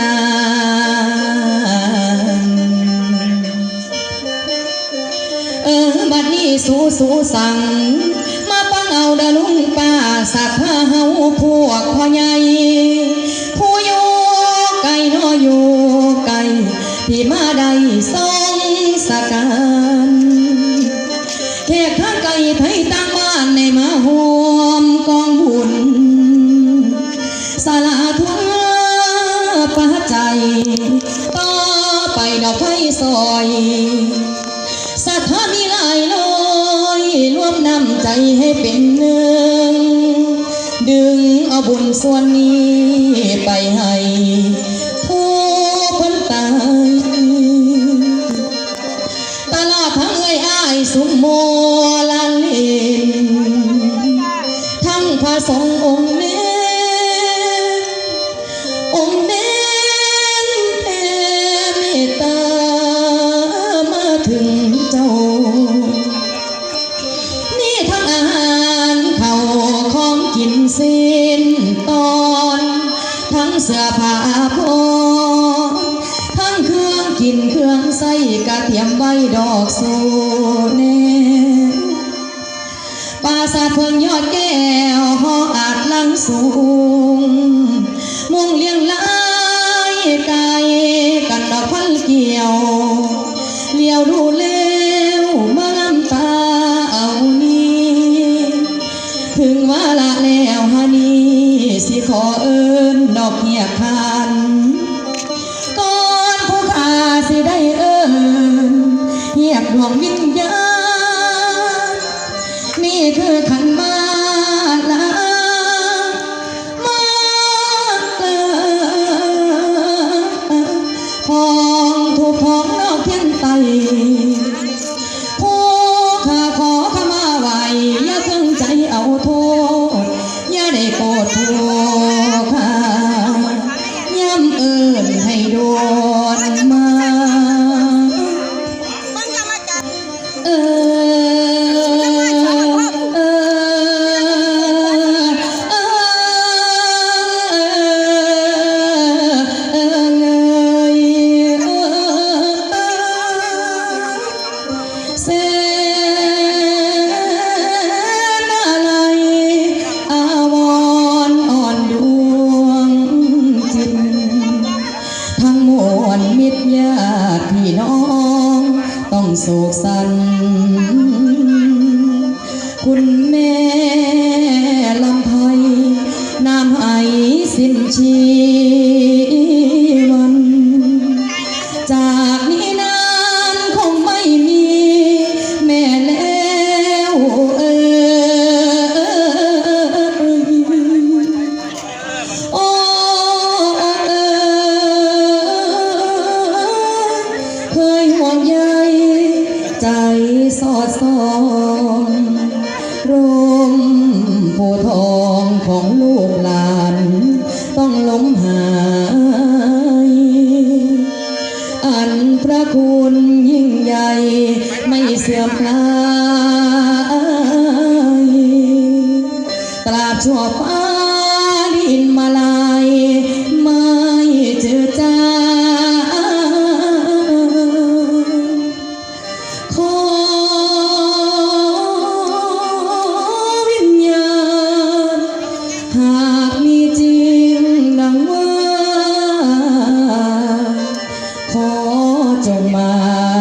นาน เออ บัดนี้สู้สู้สั่ง มาปังเอาเดอลุงป้าสักพาเฮาพวกพ่อใหญ่ผู้อยู่ไกลน้ออยู่ไกลที่มาได้สองสการแขกทางไกลไทยต่างบ้านในมาห่ว ต่อไปดอกไฟซอยศรัทธามีหลายลอยรวมนำใจให้เป็นหนึ่ง ดึงเอาบุญส่วนนี้ไปให้ผู้คนตายตลอดทั้งเอ้ยอ้ายสุมโมลาเลนทั้งพระสงฆ์ เสื้อผ้าพอทั้งเครื่องกินเครื่องใส่กระเทียมใบดอกสูเนปราสาทเพิงยอดแก้วหออาจลังสูง มุ่งเลี้ยงลายไก่กันดอกพันเกี่ยวเลี้ยวดูเล้ ขอเอิญดอกเหียบพันก่อนผู้ขาสิได้เอิญเหียบดวงวิญ ติพี่น้อง ต้องโศกสัน คุณแม่ลำไพน้ำไอสิ้นชี สอดส่องร่มโพทองของลูกหลาน ต้องล้มหาย อันพระคุณยิ่งใหญ่ ไม่เสื่อมคลายตราบชั่วฟ้า cuma